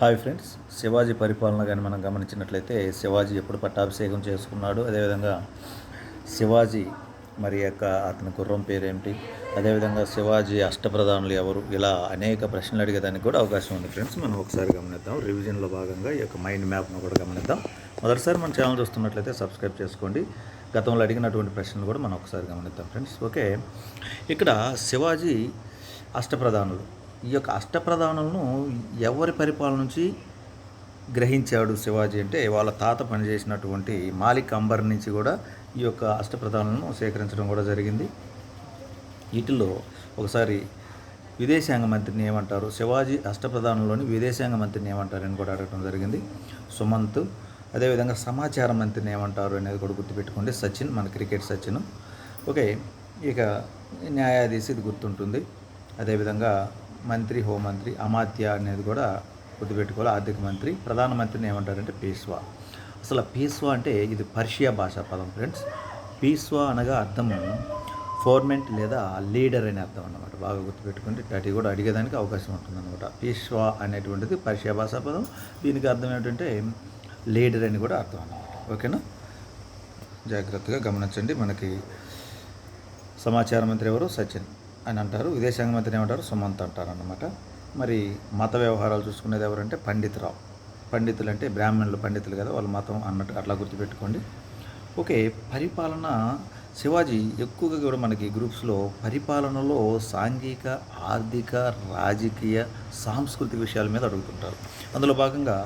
Hi friends Shivaji పరిపాలన కానీ మనం గమనించినట్లయితే శివాజీ ఎప్పుడు పట్టాభిషేకం చేసుకున్నాడు అదేవిధంగా శివాజీ మరి యొక్క అతని గుర్రం పేరేమిటి అదేవిధంగా శివాజీ అష్టప్రధానులు ఎవరు ఇలా అనేక ప్రశ్నలు అడిగేదానికి కూడా అవకాశం ఉంది ఫ్రెండ్స్. మనం ఒకసారి గమనిద్దాం రివిజన్లో భాగంగా ఈ యొక్క మైండ్ మ్యాప్ను కూడా గమనిద్దాం. మొదటిసారి మన ఛానల్ చూస్తున్నట్లయితే సబ్స్క్రైబ్ చేసుకోండి. గతంలో అడిగినటువంటి ప్రశ్నలు కూడా మనం ఒకసారి గమనిద్దాం ఫ్రెండ్స్. ఓకే ఇక్కడ శివాజీ అష్టప్రధానులు. ఈ యొక్క అష్టప్రధానులను ఎవరి పరిపాలన నుంచి గ్రహించాడు శివాజీ అంటే వాళ్ళ తాత పనిచేసినటువంటి మాలిక్ అంబర్ నుంచి కూడా ఈ యొక్క అష్టప్రధానులను సేకరించడం కూడా జరిగింది. వీటిల్లో ఒకసారి విదేశాంగ మంత్రిని ఏమంటారు? శివాజీ అష్టప్రధానంలోని విదేశాంగ మంత్రిని ఏమంటారు అని కూడా అడగడం జరిగింది. సుమంత్ అదేవిధంగా సమాచార మంత్రిని ఏమంటారు అనేది కూడా గుర్తుపెట్టుకోండి. సచిన్ మన క్రికెట్ సచిన్. ఓకే ఇక న్యాయాధీశ ఇది గుర్తుంటుంది. అదేవిధంగా మంత్రి హోంమంత్రి అమాత్య అనేది కూడా గుర్తుపెట్టుకోవాలి. ఆర్థిక మంత్రి ప్రధానమంత్రిని ఏమంటారంటే పీస్వా. అసలు పీస్వా అంటే ఇది పర్షియా భాషా పదం ఫ్రెండ్స్. పీస్వా అనగా అర్థము ఫోర్మెంట్ లేదా లీడర్ అనే అర్థం అన్నమాట. బాగా గుర్తుపెట్టుకుంటే అటు కూడా అడిగేదానికి అవకాశం ఉంటుంది అనమాట పీష్వా అనేటువంటిది పర్షియా భాషా పదం. దీనికి అర్థం ఏంటంటే లీడర్ అని కూడా అర్థం అన్నమాట. ఓకేనా? జాగ్రత్తగా గమనించండి. మనకి సమాచార మంత్రి ఎవరు? సచిన్. అని అంటారు విదేశాంగ మంత్రి ఏమంటారు సుమంత్ అంటారు అన్నమాట. మరి మత వ్యవహారాలు చూసుకునేది ఎవరంటే పండితురావు. పండితులు అంటే బ్రాహ్మణులు పండితులు కదా వాళ్ళ మతం అన్నట్టు అట్లా గుర్తుపెట్టుకోండి. ఓకే పరిపాలన శివాజీ ఎక్కువగా కూడా మనకి గ్రూప్స్లో పరిపాలనలో సాంఘిక ఆర్థిక రాజకీయ సాంస్కృతిక విషయాల మీద అడుగుతుంటారు. అందులో భాగంగా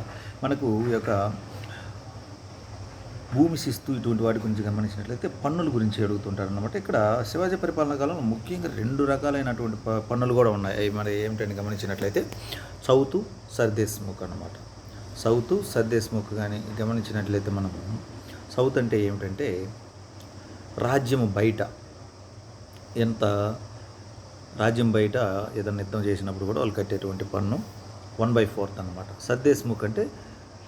మనకు ఈ యొక్క భూమి శిస్తు ఇటువంటి వాటి గురించి గమనించినట్లయితే పన్నుల గురించి అడుగుతుంటారు అనమాట ఇక్కడ శివాజీ పరిపాలన కాలంలో ముఖ్యంగా రెండు రకాలైనటువంటి ప- పన్నులు కూడా ఉన్నాయి. మన మరి ఏమిటని గమనించినట్లయితే సౌతు సర్దేశ్ముఖ్ అన్నమాట. సౌతు సర్దేశ్ముఖ్ కానీ గమనించినట్లయితే మనం సౌత్ అంటే ఏమిటంటే రాజ్యం బయట ఎంత రాజ్యం బయట ఏదైనా యుద్ధం చేసినప్పుడు కూడా వాళ్ళు కట్టేటువంటి పన్ను వన్ బై ఫోర్త్ అనమాట సర్దేశ్ముఖ్ అంటే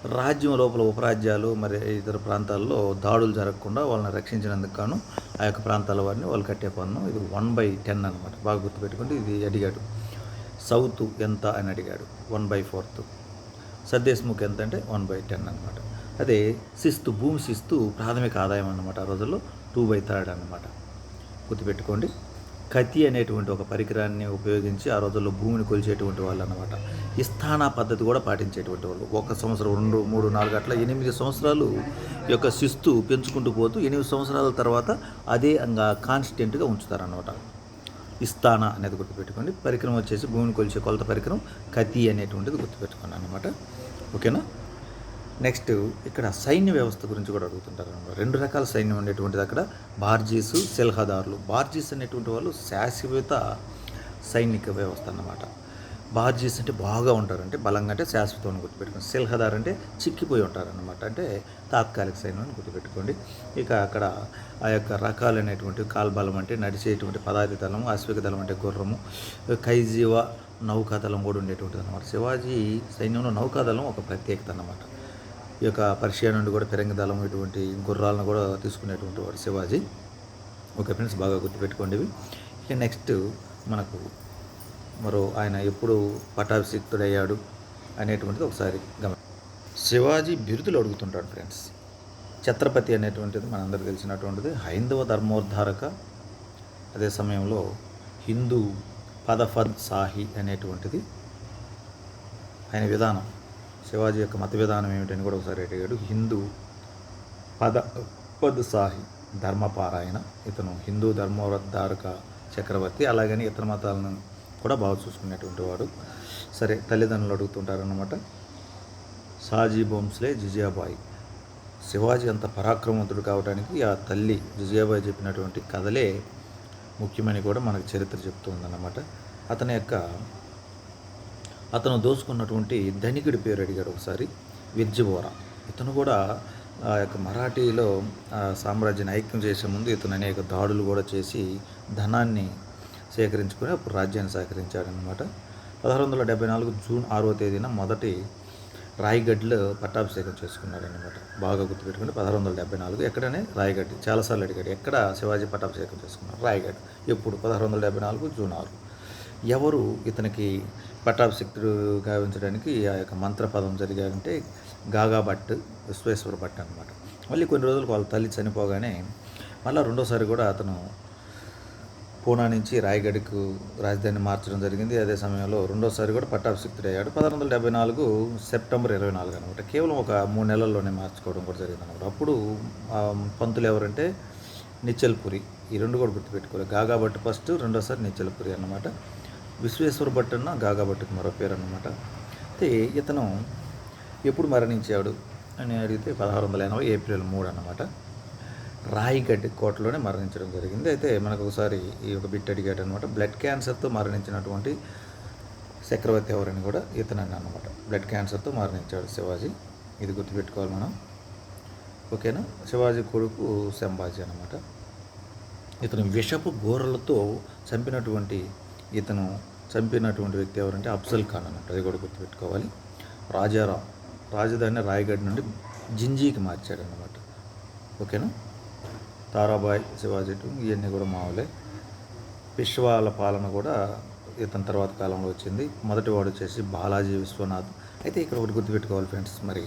రాజ్యం లోపల ఉపరాజ్యాలు మరి ఇతర ప్రాంతాల్లో దాడులు జరగకుండా వాళ్ళని రక్షించినందుకు గాను ఆ యొక్క ప్రాంతాల వారిని వాళ్ళు కట్టే పన్ను ఇది వన్ బై టెన్ అనమాట బాగా గుర్తుపెట్టుకుంటే ఇది అడిగాడు. సౌత్ ఎంత అని అడిగాడు. One by fourth. సర్దేశ్ముఖ్ ఎంత అంటే వన్ బై టెన్ అనమాట అదే శిస్తు భూమి శిస్తు ప్రాథమిక ఆదాయం అనమాట ఆ రోజుల్లో టూ బై థర్డ్ అనమాట గుర్తుపెట్టుకోండి. కతి అనేటువంటి ఒక పరికరాన్ని ఉపయోగించి ఆ రోజుల్లో భూమిని కొలిచేటువంటి వాళ్ళు అనమాట ఇస్థానా పద్ధతి కూడా పాటించేటువంటి వాళ్ళు. ఒక సంవత్సరం రెండు మూడు నాలుగు అట్లా ఎనిమిది సంవత్సరాలు యొక్క శిస్తు పెంచుకుంటూ పోతూ ఎనిమిది సంవత్సరాల తర్వాత అదే అంగా కాన్స్టెంట్గా ఉంచుతారన్నమాట. ఇస్తానా అనేది గుర్తుపెట్టుకోండి. పరికరం వచ్చేసి భూమిని కొలిచే కొలత పరికరం కతి అనేటువంటిది గుర్తుపెట్టుకోండి అనమాట ఓకేనా? నెక్స్ట్ ఇక్కడ సైన్య వ్యవస్థ గురించి కూడా అడుగుతుంటారు అనమాట. రెండు రకాల సైన్యం ఉండేటువంటిది అక్కడ. బార్జీసు సెల్హాదారులు. బార్జీస్ అనేటువంటి వాళ్ళు శాశ్వత సైనిక వ్యవస్థ అన్నమాట. బార్జీస్ అంటే బాగా ఉంటారు అంటే బలంగా అంటే శాశ్వతం గుర్తుపెట్టుకోండి. సెల్హదార్ అంటే చిక్కిపోయి ఉంటారు అంటే తాత్కాలిక సైన్యం అని గుర్తుపెట్టుకోండి. ఇక అక్కడ ఆ యొక్క రకాలు అనేటువంటి కాల్బలం అంటే నడిచేటువంటి పదాతి దళము అశ్విక దళం అంటే గుర్రము కైజీవ నౌకాదళం కూడా ఉండేటువంటిది అనమాట శివాజీ సైన్యంలో నౌకాదళం ఒక ప్రత్యేకత అన్నమాట. ఈ యొక్క పర్షియా నుండి కూడా పెరంగి దళం ఇటువంటి గుర్రాలను కూడా తీసుకునేటువంటి వాడు శివాజీ. ఓకే ఫ్రెండ్స్ బాగా గుర్తుపెట్టుకోండి ఇక నెక్స్ట్ మనకు మరో ఆయన ఎప్పుడు పటాభిషిక్తుడయ్యాడు అనేటువంటిది ఒకసారి గమనం. శివాజీ బిరుదులు అడుగుతుంటాడు ఫ్రెండ్స్. ఛత్రపతి అనేటువంటిది మనందరికీ తెలిసినటువంటిది. హైందవ ధర్మోద్ధారక అదే సమయంలో హిందూ పదఫద్ సాహి అనేటువంటిది ఆయన విధానం. శివాజీ యొక్క మత విధానం ఏమిటని కూడా ఒకసారి అడిగాడు. హిందూ పద పద్ సాహి ధర్మపారాయణ. ఇతను హిందూ ధర్మోద్ధారక చక్రవర్తి. అలాగని ఇతర మతాలను కూడా బాగా చూసుకునేటువంటి వాడు. సరే తల్లిదండ్రులు అడుగుతుంటారన్నమాట. సాజీ బోంస్లే జిజియాబాయి. శివాజీ అంత పరాక్రమవంతుడు కావడానికి ఆ తల్లి జిజియాబాయి చెప్పినటువంటి కథలే ముఖ్యమని కూడా మనకు చరిత్ర చెప్తుందన్నమాట అతని యొక్క అతను దోచుకున్నటువంటి ధనికుడి పేరు అడిగాడు ఒకసారి విర్జివోరా. ఇతను కూడా ఆ యొక్క మరాఠీలో సామ్రాజ్యాన్ని ఐక్యం చేసే ముందు ఇతను అనేక దాడులు కూడా చేసి ధనాన్ని సేకరించుకొని అప్పుడు రాజ్యాన్ని సేకరించాడనమాట పదహారు వందల డెబ్బై నాలుగు జూన్ ఆరో తేదీన మొదటి రాయ్గఢ్లో పట్టాభిషేకం చేసుకున్నాడనమాట బాగా గుర్తుపెట్టుకుని పదహారు వందల డెబ్బై నాలుగు ఎక్కడనే రాయగఢ్ చాలాసార్లు అడిగాడు ఎక్కడ శివాజీ పట్టాభిషేకం చేసుకున్నారు? రాయగఢ్. ఎప్పుడు? పదహారు వందల డెబ్బై నాలుగు జూన్ ఆరు. ఎవరు? ఇతనికి పట్టాభిషిక్తుడు గావించడానికి ఆ యొక్క మంత్రపదం జరిగారంటే గాగా భట్ విశ్వేశ్వర భట్ అనమాట మళ్ళీ కొన్ని రోజులకు వాళ్ళ తల్లి చనిపోగానే మళ్ళీ రెండోసారి కూడా అతను పూనా నుంచి రాయగఢ్కు రాజధాని మార్చడం జరిగింది. అదే సమయంలో రెండోసారి కూడా పట్టాభిషిక్తుడయ్యాడు. పదహారు వందల డెబ్బై నాలుగు సెప్టెంబర్ ఇరవై నాలుగు అనమాట కేవలం ఒక మూడు నెలల్లోనే మార్చుకోవడం కూడా జరిగింది అనమాట అప్పుడు పంతులు ఎవరంటే నిచ్చల్పురి. ఈ రెండు కూడా గుర్తుపెట్టుకోవాలి. గాగా భట్ ఫస్ట్ రెండోసారి నిచ్చల్పురి అన్నమాట. విశ్వేశ్వర భట్ అన్న గాగా మరో పేరు అన్నమాట అయితే ఇతను ఎప్పుడు మరణించాడు అని అడిగితే పదహారు వందల ఎనభై ఏప్రిల్ మూడు అన్నమాట రాయిగడ్డి కోటలోనే మరణించడం జరిగింది. అయితే మనకు ఒకసారి ఈ ఒక బిట్ అడిగాడు అనమాట బ్లడ్ క్యాన్సర్తో మరణించినటువంటి చక్రవర్తి ఎవరని కూడా ఇతనని అనమాట బ్లడ్ క్యాన్సర్తో మరణించాడు శివాజీ. ఇది గుర్తుపెట్టుకోవాలి మనం. ఓకేనా? శివాజీ కొడుకు సంభాజీ అనమాట ఇతను విషపు గోరలతో చంపినటువంటి ఇతను చంపినటువంటి వ్యక్తి ఎవరంటే అఫ్జల్ ఖాన్ అన్నట్టు అది కూడా గుర్తుపెట్టుకోవాలి. రాజారాం రాజధాని రాయగఢ్ నుండి జింజీకి మార్చాడనమాట ఓకేనా? తారాబాయ్ శివాజీ ఇవన్నీ కూడా మామూలే. పిష్వాల పాలన కూడా ఇతని తర్వాత కాలంలో వచ్చింది. మొదటివాడు వచ్చేసి బాలాజీ విశ్వనాథ్. అయితే ఇక్కడ ఒకటి గుర్తుపెట్టుకోవాలి ఫ్రెండ్స్ మరి.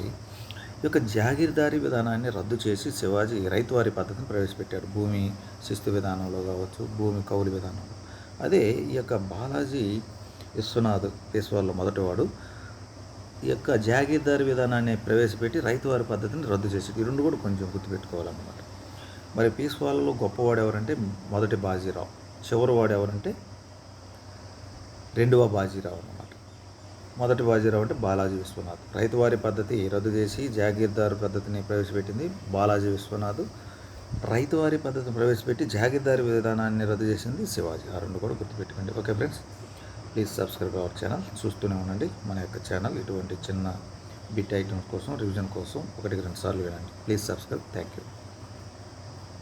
ఈ యొక్క జాగీర్దారీ విధానాన్ని రద్దు చేసి శివాజీ రైతువారి పద్ధతిని ప్రవేశపెట్టాడు. భూమి శిస్తు విధానంలో కావచ్చు భూమి కౌలు విధానంలో. అదే ఈ యొక్క బాలాజీ విశ్వనాథ్ పేశ్వాల్లో మొదటివాడు. ఈ యొక్క జాగీర్దారి విధానాన్ని ప్రవేశపెట్టి రైతువారి పద్ధతిని రద్దు చేసేది ఈ రెండు కూడా కొంచెం గుర్తుపెట్టుకోవాలన్నమాట. మరి పీస్వాళ్ళలో గొప్పవాడు ఎవరంటే మొదటి బాజీరావు. చివరి వాడు ఎవరంటే రెండవ బాజీరావు అన్నమాట. మొదటి బాజీరావు అంటే బాలాజీ విశ్వనాథ్. రైతువారి పద్ధతి రద్దు చేసి జాగీర్దారు పద్ధతిని ప్రవేశపెట్టింది బాలాజీ విశ్వనాథ్. రైతువారి పద్ధతిని ప్రవేశపెట్టి జాగీర్దారి విధానాన్ని రద్దు చేసింది శివాజీ. ఆ రెండు కూడా గుర్తుపెట్టుకోండి. Okay friends please subscribe our channel. చూస్తూనే ఉండండి. మన యొక్క ఛానల్ ఇటువంటి చిన్న బిట్ ఐటమ్స్ కోసం రివిజన్ కోసం ఒకటికి రెండు సార్లు వినండి. Please subscribe. Thank you.